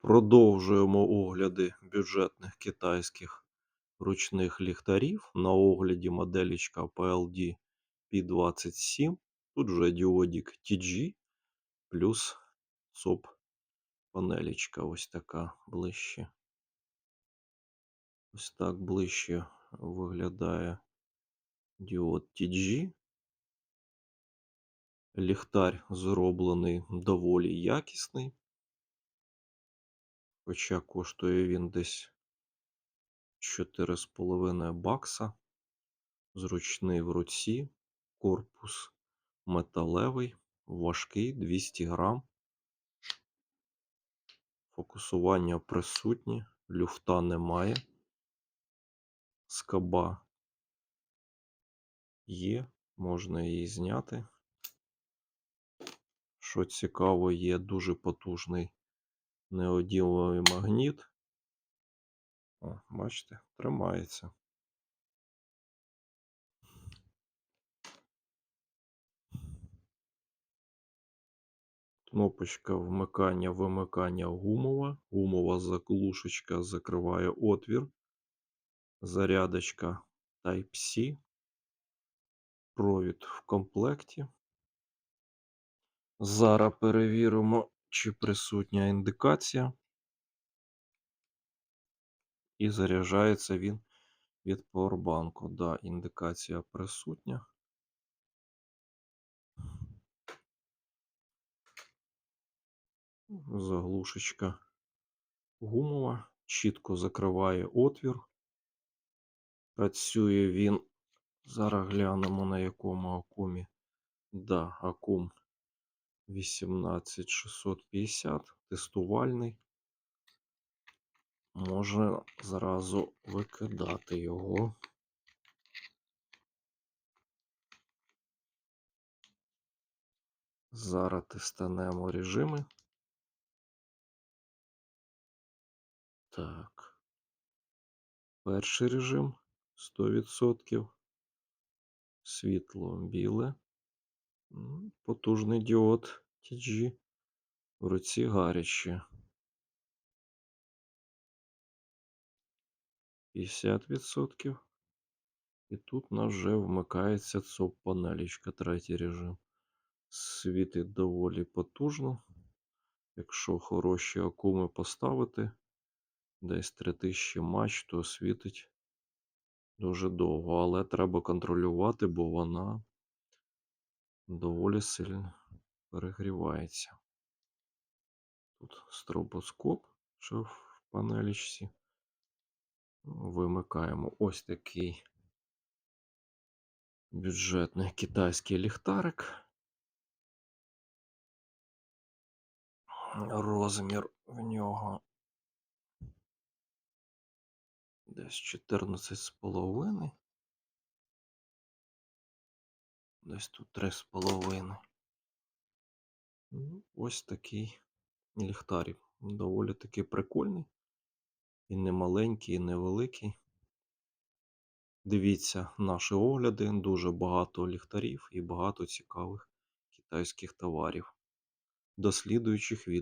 Продовжуємо огляди бюджетних китайських ручних ліхтарів. На огляді моделічка PLD P27. Тут вже діодік TG плюс СОП панелічка. Ось така ближче. Ось так ближче виглядає діод TG. Ліхтар зроблений доволі якісний. Хоча коштує він десь 4,5 бакса. Зручний в руці, корпус металевий, важкий 200 грам. Фокусування присутні, люфта немає. Скоба є, можна її зняти. Що цікаво, є дуже потужний неоділовий магніт. О, бачите, тримається. Кнопочка вмикання, вимикання гумова. Гумова заглушечка закриває отвір. Зарядочка Type-C. Провід в комплекті. Зараз перевіримо, чи присутня індикація. І заряджається він від поwerbank. Да, індикація присутня. Заглушечка гумова, чітко закриває отвір. Працює він. Зараз глянемо на якому акумі. Да, акум 18650, тестувальний. Можна зразу викидати його. Зараз тестанемо режими. Так. Перший режим 100%. Світло біле. Потужний діод TG. В руці гаряче. 50%. І тут нас вже вмикається ЦОП панелічка, третій режим. Світить доволі потужно. Якщо хороші акуми поставити, десь 3000 матч, то світить дуже довго. Але треба контролювати, бо вона доволі сильно перегрівається. Тут стробоскоп, що в панелічці. Вимикаємо ось такий бюджетний китайський ліхтарик. Розмір в нього десь 14 Десь тут 3,5. Ну, ось такий ліхтарик. Доволі таки прикольний. І не маленький, і невеликий. Дивіться наші огляди. Дуже багато ліхтарів і багато цікавих китайських товарів. До слідуючих відео.